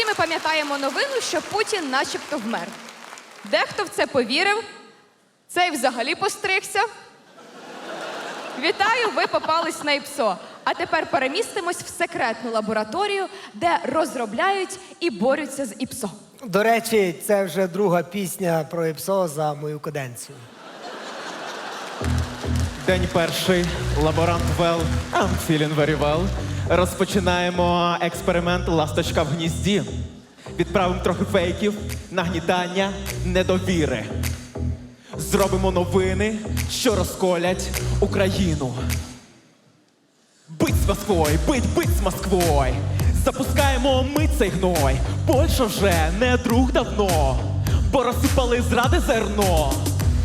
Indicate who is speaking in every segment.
Speaker 1: всі ми пам'ятаємо новину, що Путін начебто вмер. Дехто в це повірив, цей взагалі постригся. Вітаю, ви попались на ІПСО. А тепер перемістимось в секретну лабораторію, де розробляють і борються з ІПСО.
Speaker 2: До речі, це вже друга пісня про ІПСО за мою каденцію.
Speaker 3: День перший. Лаборант Вел. I'm feeling very well. Розпочинаємо експеримент Ласточка в гнізді. Відправимо трохи фейків, нагнітання, недовіри. Зробимо новини, що розколять Україну. Бить з Москвою, бить, бить з Москвою. Запускаємо ми цей гной. Польща вже не друг давно, бо розсипали зради зерно.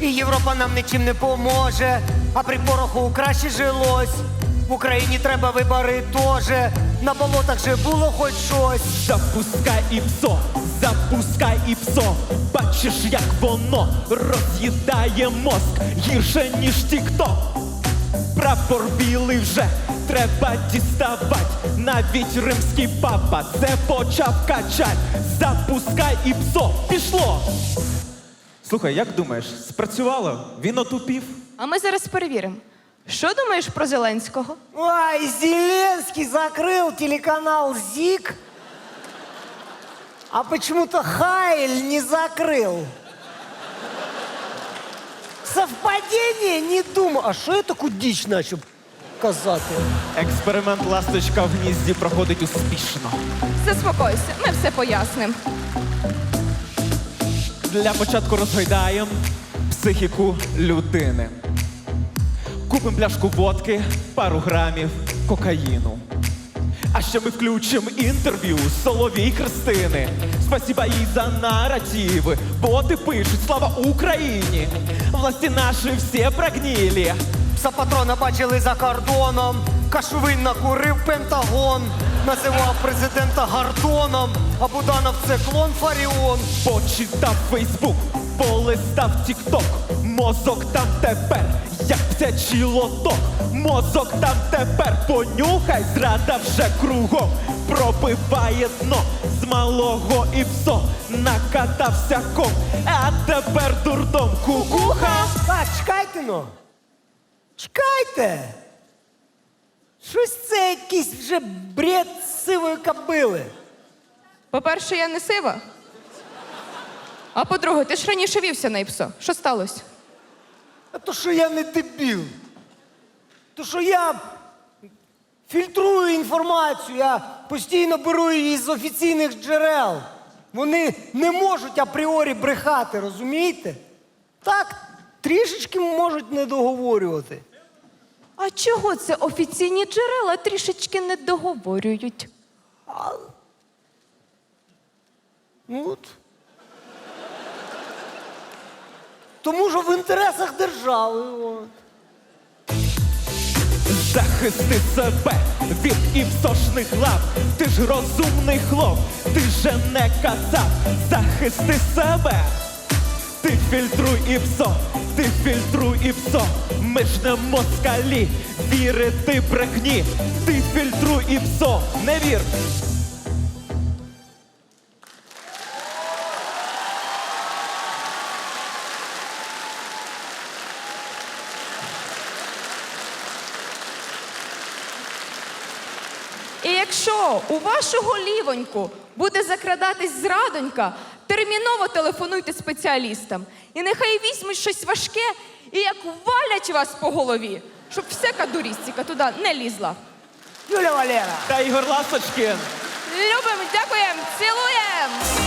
Speaker 2: І Європа нам нічим не поможе, а при пороху краще жилось. В Україні треба вибори теж. На болотах же було хоч щось.
Speaker 3: Запускай і псо, запускай і псо. Бачиш, як воно роз'їдає мозк гірше, ніж тік-ток. Прапор білий вже треба діставать. Навіть римський папа це почав качать. Запускай і псо, пішло. Слухай, як думаєш, спрацювало? Він отупів?
Speaker 1: А ми зараз перевіримо. Що думаєш про Зеленського?
Speaker 2: Ой, Зеленский закрыл телеканал ЗИК, а почему-то Хайль не закрыл. Совпадение? Не думаю. А що я таку діч начав казати?
Speaker 3: Експеримент ласточка в гнізді проходить успішно.
Speaker 1: Заспокойся, ми все пояснимо.
Speaker 3: Для початку розгойдаємо психіку людини. Купимо пляшку водки, пару грамів кокаїну. А ще ми включимо інтерв'ю з Соловій Христини. Спасіба їй за наративи. Боти пишуть слава Україні. Власті наші всі прогнілі.
Speaker 2: Пса патрона бачили за кордоном. Кашовин накурив Пентагон. Називав президента Гордоном. А Буданов це клон Фаріон.
Speaker 3: Почитав Фейсбук, полистав Тікток. Мозок там тепер, як птячий лоток. Мозок там тепер, понюхай, зрада вже кругом. Пробиває дно з малого і псо. Накатався ком, а тепер дурдом кукуха.
Speaker 2: Так, чекайте ну. Чекайте. Щось це якийсь вже бред сивої кобили.
Speaker 1: По-перше, я не сива. А по-друге, ти ж раніше вівся на ІПСО. Що сталося?
Speaker 2: А то, що я не дебіл. То, що я фільтрую інформацію, я постійно беру її з офіційних джерел. Вони не можуть апріорі брехати, розумієте? Так, трішечки можуть не договорювати.
Speaker 1: А чого це офіційні джерела трішечки не договорюють?
Speaker 2: Ну От. Тому що в інтересах держави.
Speaker 3: Захисти себе від іпсошних лап. Ти ж розумний хлоп, ти же не казав. Захисти себе. Ти фільтруй іпсо, ти фільтруй іпсо. Ми ж не москалі, вірити брехні. Ти фільтруй іпсо, не вір.
Speaker 1: Якщо у вашого лівоньку буде закрадатись зрадонька, терміново телефонуйте спеціалістам. І нехай візьмуть щось важке і як валять вас по голові, щоб всяка дурістика туди не лізла.
Speaker 2: Юля Валера.
Speaker 3: Та Ігор Ласочкин.
Speaker 1: Любим, дякуємо, цілуємо!